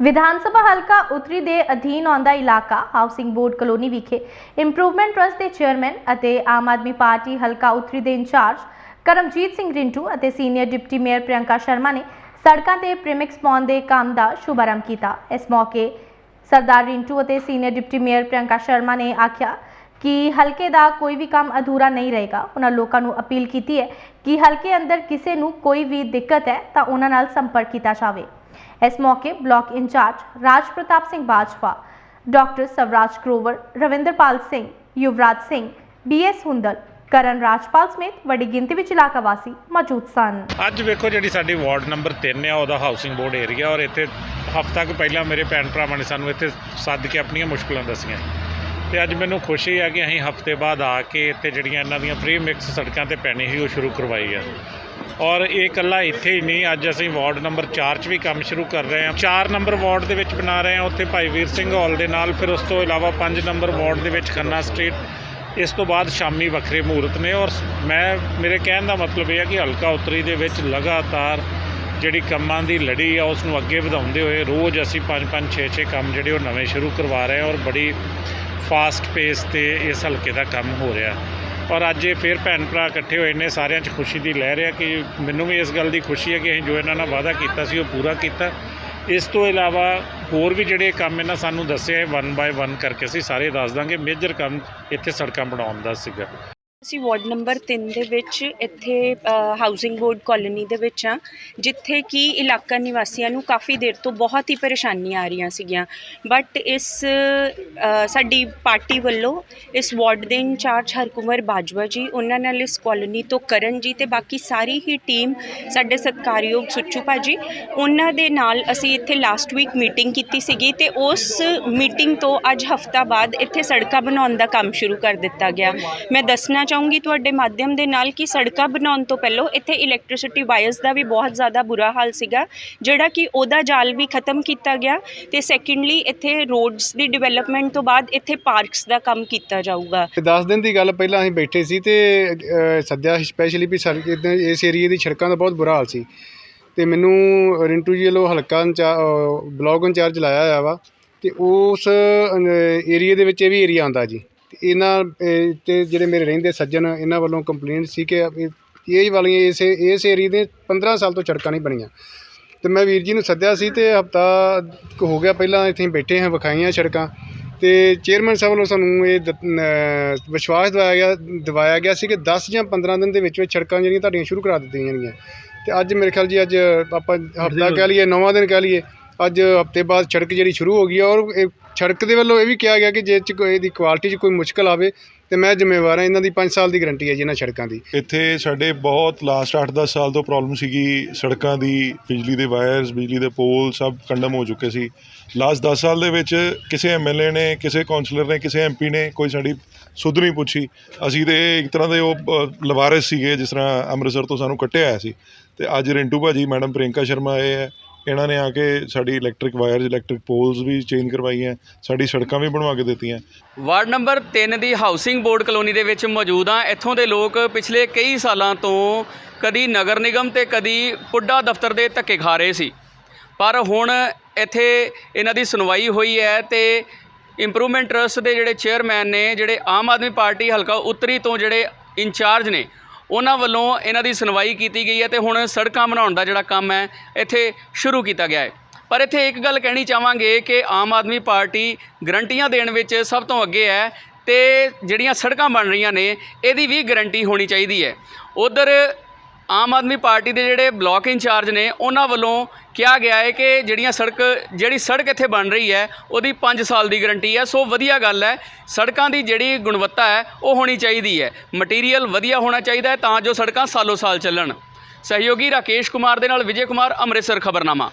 ਵਿਧਾਨ ਸਭਾ ਹਲਕਾ ਉਤਰੀ ਦੇ ਅਧੀਨ ਆਉਂਦਾ ਇਲਾਕਾ ਹਾਊਸਿੰਗ ਬੋਰਡ ਕਲੋਨੀ ਵਿਖੇ ਇੰਪਰੂਵਮੈਂਟ ਟਰਸਟ ਦੇ ਚੇਅਰਮੈਨ ਅਤੇ ਆਮ ਆਦਮੀ ਪਾਰਟੀ ਹਲਕਾ ਉਤਰੀ ਦੇ ਇੰਚਾਰਜ ਕਰਮਜੀਤ ਸਿੰਘ ਰਿੰਟੂ ਅਤੇ senior deputy mayor Priyanka Sharma ਨੇ ਸੜਕਾਂ ਤੇ ਪ੍ਰੀਮਿਕਸ ਪਾਉਣ ਦੇ ਕੰਮ ਦਾ ਸ਼ੁਭਾਰੰਭ ਕੀਤਾ। ਇਸ ਮੌਕੇ ਸਰਦਾਰ ਰਿੰਟੂ ਅਤੇ senior deputy mayor Priyanka Sharma ਨੇ ਆਖਿਆ ਕਿ ਹਲਕੇ ਦਾ ਕੋਈ ਵੀ ਕੰਮ ਅਧੂਰਾ ਨਹੀਂ ਰਹੇਗਾ। ਉਹਨਾਂ ਲੋਕਾਂ ਨੂੰ ਅਪੀਲ ਕੀਤੀ ਹੈ ਕਿ ਹਲਕੇ ਅੰਦਰ ਕਿਸੇ ਨੂੰ ਕੋਈ ਵੀ ਦਿੱਕਤ ਹੈ ਤਾਂ ਉਹਨਾਂ ਨਾਲ ਸੰਪਰਕ ਕੀਤਾ ਜਾਵੇ। ਇਸ ਮੌਕੇ block in charge Raj Pratap Singh Bajwa, doctor Swaraj Grover, Ravinderpal Singh, Yuvraj Singh BS Hundal, Karan Rajpal ਸਮੇਤ ਵੱਡੀ ਗਿਣਤੀ ਵਿੱਚ ਇਲਾਕਾ ਵਾਸੀ ਮੌਜੂਦ ਸਨ। ਅੱਜ ਵੇਖੋ ਜਿਹੜੀ ਸਾਡੀ ਵਾਰਡ ਨੰਬਰ 3 ਆ, ਉਹਦਾ ਹਾਊਸਿੰਗ ਬੋਰਡ ਏਰੀਆ ਔਰ ਇੱਥੇ ਹਫ਼ਤਾ ਕੁ ਪਹਿਲਾਂ ਮੇਰੇ ਭੈਣ ਭਰਾਵਾਂ ਨੇ ਸਾਨੂੰ ਇੱਥੇ ਸੱਦ ਕੇ ਆਪਣੀਆਂ ਮੁਸ਼ਕਲਾਂ ਦੱਸੀਆਂ। ਤੇ ਅੱਜ ਮੈਨੂੰ ਖੁਸ਼ੀ ਆ ਕਿ ਅਸੀਂ ਹਫ਼ਤੇ ਬਾਅਦ ਆ ਕੇ ਇੱਥੇ ਜਿਹੜੀਆਂ ਇਹਨਾਂ ਦੀਆਂ ਪ੍ਰੀ ਮਿਕਸ ਸੜਕਾਂ ਤੇ ਪੈਣੀ ਸੀ, ਉਹ ਸ਼ੁਰੂ ਕਰਵਾਈ ਆ। ਔਰ ਇਹ ਇਕੱਲਾ ਇੱਥੇ ਹੀ ਨਹੀਂ, ਅੱਜ ਅਸੀਂ ਵਾਰਡ ਨੰਬਰ 4 'ਚ ਵੀ ਕੰਮ ਸ਼ੁਰੂ ਕਰ ਰਹੇ ਹਾਂ। 4 ਨੰਬਰ ਵਾਰਡ ਦੇ ਵਿੱਚ ਬਣਾ ਰਹੇ ਹਾਂ, ਉੱਥੇ ਭਾਈ ਵੀਰ ਸਿੰਘ ਹਾਲ ਦੇ ਨਾਲ, ਫਿਰ ਉਸ ਤੋਂ ਇਲਾਵਾ 5 ਨੰਬਰ ਵਾਰਡ ਦੇ ਵਿੱਚ ਖੰਨਾ ਸਟਰੀਟ, ਇਸ ਤੋਂ ਬਾਅਦ ਸ਼ਾਮੀ ਵੱਖਰੇ ਮਹੂਰਤ ਨੇ ਔਰ ਮੈਂ, ਮੇਰੇ ਕਹਿਣ ਦਾ ਮਤਲਬ ਇਹ ਹੈ ਕਿ ਹਲਕਾ ਉਤਰੀ ਦੇ ਵਿੱਚ ਲਗਾਤਾਰ ਜਿਹੜੀ ਕੰਮਾਂ ਦੀ ਲੜੀ ਆ ਉਸ ਨੂੰ ਅੱਗੇ ਵਧਾਉਂਦੇ ਹੋਏ ਰੋਜ਼ ਅਸੀਂ 5-5 6-6 ਕੰਮ ਜਿਹੜੇ ਉਹ ਨਵੇਂ ਸ਼ੁਰੂ ਕਰਵਾ ਰਹੇ ਹਾਂ ਔਰ ਬੜੀ ਫਾਸਟ ਪੇਸ ਤੇ ਇਸ ਹਲਕੇ ਦਾ ਕੰਮ ਹੋ ਰਿਹਾ। ਔਰ ਅੱਜ ਇਹ ਫਿਰ ਭੈਣ ਭਰਾ ਇਕੱਠੇ ਹੋਏ ਨੇ, ਸਾਰਿਆਂ 'ਚ ਖੁਸ਼ੀ ਦੀ ਲਹਿਰ ਹੈ ਕਿ ਮੈਨੂੰ ਵੀ ਇਸ ਗੱਲ ਦੀ ਖੁਸ਼ੀ ਹੈ ਕਿ ਅਸੀਂ ਜੋ ਇਹਨਾਂ ਨਾਲ ਵਾਅਦਾ ਕੀਤਾ ਸੀ, ਉਹ ਪੂਰਾ ਕੀਤਾ। ਇਸ ਤੋਂ ਇਲਾਵਾ ਹੋਰ ਵੀ ਜਿਹੜੇ ਕੰਮ ਇਹਨਾਂ ਸਾਨੂੰ ਦੱਸਿਆ ਵਨ ਬਾਏ ਵਨ ਕਰਕੇ ਅਸੀਂ ਸਾਰੇ ਦੱਸ ਦਾਂਗੇ। ਮੇਜਰ ਕੰਮ ਇੱਥੇ ਸੜਕਾਂ ਬਣਾਉਣ ਦਾ ਸੀਗਾ। ਅਸੀਂ ਵਾਰਡ ਨੰਬਰ 3 ਦੇ ਵਿੱਚ ਇੱਥੇ ਹਾਊਸਿੰਗ ਬੋਰਡ ਕਾਲੋਨੀ ਦੇ ਵਿੱਚ ਆ ਜਿੱਥੇ ਕਿ ਇਲਾਕਾ ਨਿਵਾਸੀਆਂ ਨੂੰ ਕਾਫੀ ਦੇਰ ਤੋਂ ਬਹੁਤ ਹੀ ਪਰੇਸ਼ਾਨੀਆਂ ਆ ਰਹੀਆਂ ਸੀਗੀਆਂ। ਬਟ ਇਸ ਸਾਡੀ ਪਾਰਟੀ ਵੱਲੋਂ ਇਸ ਵਾਰਡ ਦੇ ਇੰਚਾਰਜ ਹਰਕੁਮਰ ਬਾਜਵਾ ਜੀ, ਉਹਨਾਂ ਨਾਲ ਇਸ ਕਾਲੋਨੀ ਤੋਂ ਕਰਨ ਜੀ ਤੇ ਬਾਕੀ ਸਾਰੀ ਹੀ ਟੀਮ ਸਾਡੇ ਸਤਿਕਾਰਯੋਗ ਸੁੱਚੂ ਭਾਜੀ, ਉਹਨਾਂ ਦੇ ਨਾਲ ਅਸੀਂ ਇੱਥੇ ਲਾਸਟ ਵੀਕ ਮੀਟਿੰਗ ਕੀਤੀ ਸੀਗੀ ਤੇ ਉਸ ਮੀਟਿੰਗ ਤੋਂ ਅੱਜ ਹਫਤਾ ਬਾਅਦ ਇੱਥੇ ਸੜਕਾਂ ਬਣਾਉਣ ਦਾ ਕੰਮ ਸ਼ੁਰੂ ਕਰ ਦਿੱਤਾ ਗਿਆ। ਮੈਂ ਦੱਸਣਾ ਚਾਹੂੰਗੀ ਤੁਹਾਡੇ ਮਾਧਿਅਮ ਦੇ ਨਾਲ ਕਿ ਸੜਕਾਂ ਬਣਾਉਣ ਤੋਂ ਪਹਿਲਾਂ ਇੱਥੇ ਇਲੈਕਟ੍ਰਿਸਿਟੀ ਵਾਇਰਸ ਦਾ ਵੀ ਬਹੁਤ ਜ਼ਿਆਦਾ ਬੁਰਾ ਹਾਲ ਸੀਗਾ ਜਿਹੜਾ ਕਿ ਉਹਦਾ ਜਾਲ ਵੀ ਖਤਮ ਕੀਤਾ ਗਿਆ ਤੇ ਸੈਕੰਡਲੀ ਇੱਥੇ ਰੋਡਸ ਦੀ ਡਿਵੈਲਪਮੈਂਟ ਤੋਂ ਬਾਅਦ ਇੱਥੇ ਪਾਰਕਸ ਦਾ ਕੰਮ ਕੀਤਾ ਜਾਊਗਾ। ਤੇ 10 ਦਿਨ ਦੀ ਗੱਲ ਪਹਿਲਾਂ ਅਸੀਂ ਬੈਠੇ ਸੀ ਤੇ ਅ, ਸੱਦਿਆ ਸਪੈਸ਼ਲੀ ਵੀ ਸੜਕ ਇੱਦਾਂ ਇਸ ਏਰੀਏ ਦੀ ਸੜਕਾਂ ਦਾ ਬਹੁਤ ਬੁਰਾ ਹਾਲ ਸੀ। ਤੇ ਮੈਨੂੰ ਰਿੰਟੂ ਜੀ ਵੱਲੋਂ ਹਲਕਾ ਬਲਾਕ ਇੰਚਾਰਜ ਲਾਇਆ ਹੋਇਆ ਵਾ ਤੇ ਉਸ ਏਰੀਏ ਦੇ ਵਿੱਚ ਇਹ ਵੀ ਏਰੀਆ ਆਉਂਦਾ ਜੀ। ਇਹਨਾਂ ਤੇ ਜਿਹੜੇ ਮੇਰੇ ਰਹਿੰਦੇ ਸੱਜਣ ਇਹਨਾਂ ਵੱਲੋਂ ਕੰਪਲੇਂਟ ਸੀ ਕਿ ਇਹ- ਇਹ ਵਾਲੀਆਂ ਇਸ ਇਸ ਏਰੀਏ ਦੇ 15 ਸਾਲ ਤੋਂ ਸੜਕਾਂ ਨਹੀਂ ਬਣੀਆਂ। ਤੇ ਮੈਂ ਵੀਰ ਜੀ ਨੂੰ ਸੱਦਿਆ ਸੀ ਤੇ ਹਫਤਾ ਹੋ ਗਿਆ ਪਹਿਲਾਂ ਇੱਥੇ ਬੈਠੇ ਹਾਂ ਵਿਖਾਈਆਂ ਸੜਕਾਂ। ਤੇ ਚੇਅਰਮੈਨ ਸਾਹਿਬ ਵੱਲੋਂ ਸਾਨੂੰ ਇਹ ਵਿਸ਼ਵਾਸ ਦਿਵਾਇਆ ਗਿਆ ਦਿਵਾਇਆ ਗਿਆ ਸੀ ਕਿ 10 ਜਾਂ 15 ਦਿਨ ਦੇ ਵਿੱਚ ਵਿੱਚ ਸੜਕਾਂ ਜਿਹੜੀਆਂ ਤੁਹਾਡੀਆਂ ਸ਼ੁਰੂ ਕਰਾ ਦਿੱਤੀਆਂ ਜਾਣਗੀਆਂ। ਤੇ ਅੱਜ ਮੇਰੇ ਖਿਆਲ ਜੀ ਅੱਜ ਆਪਾਂ ਹਫਤਾ ਕਹਿ ਲਈਏ ਨੌਵਾਂ ਦਿਨ ਕਹਿ ਲਈਏ ਅੱਜ ਹਫ਼ਤੇ ਬਾਅਦ ਸੜਕ ਜਿਹੜੀ ਸ਼ੁਰੂ ਹੋ ਗਈ ਔਰ ਇਹ ਸੜਕ ਦੇ ਵੱਲੋਂ ਇਹ ਵੀ ਕਿਹਾ ਗਿਆ ਕਿ ਜੇ ਚ ਕੋਈ ਇਹਦੀ ਕੁਆਲਿਟੀ 'ਚ ਕੋਈ ਮੁਸ਼ਕਲ ਆਵੇ ਤੇ ਮੈਂ ਜ਼ਿੰਮੇਵਾਰ ਹਾਂ ਇਹਨਾਂ ਦੀ 5 ਸਾਲ ਦੀ ਗਾਰੰਟੀ ਹੈ ਜੀ ਇਹਨਾਂ ਸੜਕਾਂ ਦੀ। ਇੱਥੇ ਸਾਡੇ ਬਹੁਤ ਲਾਸਟ 8-10 ਸਾਲ ਤੋਂ ਪ੍ਰੋਬਲਮ ਸੀਗੀ ਸੜਕਾਂ ਦੀ ਬਿਜਲੀ ਦੇ ਵਾਇਰਸ ਬਿਜਲੀ ਦੇ ਪੋਲ ਸਭ ਕੰਡਮ ਹੋ ਚੁੱਕੇ ਸੀ। ਲਾਸਟ 10 ਸਾਲ ਦੇ ਵਿੱਚ ਕਿਸੇ ਐਮਐਲਏ ਨੇ ਕਿਸੇ ਕਾਉਂਸਲਰ ਨੇ ਕਿਸੇ ਐਮਪੀ ਨੇ ਕੋਈ ਸਾਡੀ ਸੁੱਧ ਨਹੀਂ ਪੁੱਛੀ। ਅਸੀਂ ਤੇ ਇੱਕ ਤਰ੍ਹਾਂ ਦੇ ਉਹ ਅ, ਲਵਾਰਿਸ ਸੀਗੇ ਜਿਸ ਤਰ੍ਹਾਂ ਅੰਮ੍ਰਿਤਸਰ ਤੋਂ ਸਾਨੂੰ ਕੱਟਿਆ ਆਇਆ ਸੀ। ਤੇ ਅੱਜ ਰਿੰਟੂ ਭਾਜੀ ਮੈਡਮ ਪ੍ਰਿਯੰਕਾ ਸ਼ਰਮਾ ਆਏ ਹੈ। ਇਹਨਾਂ ਨੇ ਆ ਕੇ ਸਾਡੀ ਇਲੈਕਟ੍ਰਿਕ ਵਾਇਰਸ ਇਲੈਕਟ੍ਰਿਕ ਪੋਲਸ ਵੀ ਚੇਂਜ ਕਰਵਾਈਆਂ, ਸਾਡੀ ਸੜਕਾਂ ਵੀ ਬਣਵਾ ਕੇ ਦਿੱਤੀਆਂ। ਵਾਰਡ ਨੰਬਰ 3 ਦੀ ਹਾਊਸਿੰਗ ਬੋਰਡ ਕਲੋਨੀ ਦੇ ਵਿੱਚ ਮੌਜੂਦ ਹਾਂ। ਇੱਥੋਂ ਦੇ ਲੋਕ ਪਿਛਲੇ ਕਈ ਸਾਲਾਂ ਤੋਂ ਕਦੀ ਨਗਰ ਨਿਗਮ ਤੇ ਕਦੀ ਪੁੱਡਾ ਦਫ਼ਤਰ ਦੇ ਧੱਕੇ ਖਾ ਰਹੇ ਸੀ। ਪਰ ਹੁਣ ਇੱਥੇ ਇਹਨਾਂ ਦੀ ਸੁਣਵਾਈ ਹੋਈ ਹੈ ਤੇ ਇੰਪਰੂਵਮੈਂਟ ਟਰਸਟ ਦੇ ਜਿਹੜੇ ਚੇਅਰਮੈਨ ਨੇ, ਜਿਹੜੇ ਆਮ ਆਦਮੀ ਪਾਰਟੀ ਹਲਕਾ ਉੱਤਰੀ ਤੋਂ ਜਿਹੜੇ ਇੰਚਾਰਜ ਨੇ ਉਹਨਾਂ ਵੱਲੋਂ ਇਹਨਾਂ ਦੀ ਸੁਣਵਾਈ ਕੀਤੀ ਗਈ ਹੈ ਤੇ ਹੁਣ ਸੜਕਾਂ ਬਣਾਉਣ ਦਾ ਜਿਹੜਾ ਕੰਮ ਹੈ, ਇੱਥੇ ਸ਼ੁਰੂ ਕੀਤਾ ਗਿਆ ਹੈ। ਪਰ ਇੱਥੇ ਇੱਕ ਗੱਲ ਕਹਿਣੀ ਚਾਹਾਂਗੇ ਕਿ ਆਮ ਆਦਮੀ ਪਾਰਟੀ ਗਰੰਟੀਆਂ ਦੇਣ ਵਿੱਚ ਸਭ ਤੋਂ ਅੱਗੇ ਹੈ ਤੇ ਜਿਹੜੀਆਂ ਸੜਕਾਂ ਬਣ ਰਹੀਆਂ ਨੇ, ਇਹਦੀ ਵੀ ਗਰੰਟੀ ਹੋਣੀ ਚਾਹੀਦੀ ਹੈ। ਉਧਰ ਆਮ ਆਦਮੀ ਪਾਰਟੀ ਦੇ ਜਿਹੜੇ ਬਲਾਕ ਇੰਚਾਰਜ ਨੇ, ਉਹਨਾਂ ਵੱਲੋਂ ਕਿਹਾ ਗਿਆ ਹੈ ਕਿ ਜਿਹੜੀਆਂ ਸੜਕ, ਜਿਹੜੀ ਸੜਕ ਇੱਥੇ ਬਣ ਰਹੀ ਹੈ, ਉਹਦੀ 5 ਸਾਲ ਦੀ ਗਰੰਟੀ ਹੈ। ਸੋ ਵਧੀਆ ਗੱਲ ਹੈ, ਸੜਕਾਂ ਦੀ ਜਿਹੜੀ ਗੁਣਵੱਤਾ ਹੈ, ਉਹ ਹੋਣੀ ਚਾਹੀਦੀ ਹੈ। ਮਟੀਰੀਅਲ ਵਧੀਆ ਹੋਣਾ ਚਾਹੀਦਾ ਹੈ ਤਾਂ ਜੋ ਸੜਕਾਂ ਸਾਲੋ ਸਾਲ ਚੱਲਣ। ਸਹਿਯੋਗੀ ਰਾਕੇਸ਼ ਕੁਮਾਰ ਦੇ ਨਾਲ ਵਿਜੇ ਕੁਮਾਰ, ਅੰਮ੍ਰਿਤਸਰ ਖਬਰਨਾਮਾ।